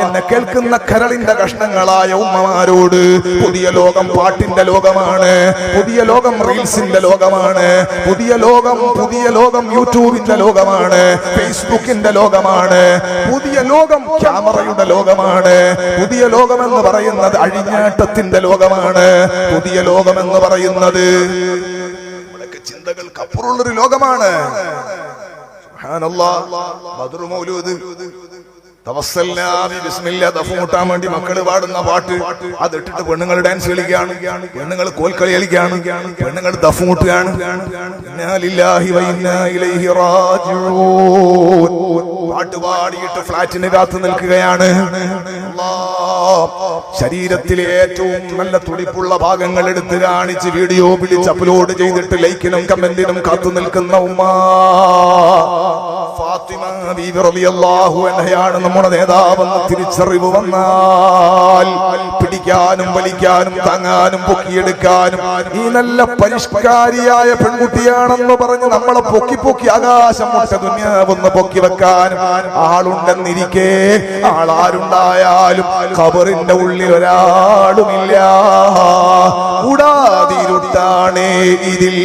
എന്നെ കേൾക്കുന്ന കരളിന്റെ കഷ്ണങ്ങളായ ഉമ്മമാരോട് പുതിയ ലോകം പാട്ടിന്റെ ലോകമാണ് പുതിയ ലോകം റീൽസിന്റെ ലോകമാണ് പുതിയ ലോകം പുതിയ ലോകം യൂട്യൂബിന്റെ ലോകമാണ് ഫേസ്ബുക്കിന്റെ ലോകമാണ് പുതിയ ലോകം ക്യാമറയുടെ ലോകമാണ് പുതിയ ലോകം എന്ന് പറയുന്നത് അഴിഞ്ഞാട്ടത്തിന്റെ ലോകമാണ് പുതിയ ലോകം എന്ന് പറയുന്നത് ചിന്തകൾക്ക് അപ്പുറമുള്ളൊരു ലോകമാണ് സുബ്ഹാനല്ലാഹ്. മൗലൂദ് ബിസ്മില്ലാ ദഫ് മുട്ടാൻ വേണ്ടി മക്കൾ പാടുന്ന പാട്ട്. അത് ഇട്ടിട്ട് പെണ്ണുങ്ങൾ ഡാൻസ് കളിക്കുകയാണ്. പെണ്ണുങ്ങൾ കോൽക്കളി കളിക്കുകയാണ്. പെണ്ണുങ്ങൾ ദഫ് മുട്ടുകയാണ്. പാട്ട് പാടിയിട്ട് ഫ്ലാറ്റിന് കാത്തു നിൽക്കുകയാണ്. ശരീരത്തിലെ ഏറ്റവും നല്ല തുടിപ്പുള്ള ഭാഗങ്ങൾ എടുത്ത് കാണിച്ച് വീഡിയോ പിടിച്ച് അപ്ലോഡ് ചെയ്തിട്ട് ലൈക്കിനും കമന്റിനും കാത്തു നിൽക്കുന്ന ഉമ്മ. ഫാത്തിമ ബീബി റളിയല്ലാഹു അൻഹയാണ് നമ്മുടെ നേതാവെന്ന് തിരിച്ചറിവ് വന്നാൽ പിടിക്കാനും വലിക്കാനും താങ്ങാനും പൊക്കിയെടുക്കാനും ഈ നല്ല പരിഷ്കാരിയായ പെൺകുട്ടിയാണെന്ന് പറഞ്ഞ് നമ്മളെ പൊക്കി പൊക്കി ആകാശം മുട്ട ദുന്യാവെന്ന് പൊക്കി വെക്കാനും ആളുണ്ടെന്നിരിക്കെ ആളാരുണ്ടായാലും ഖബറിന്റെ ഉള്ളിൽ ഒരാളുമില്ല. കൂടാതിരുട്ടാണേ ഇതിൽ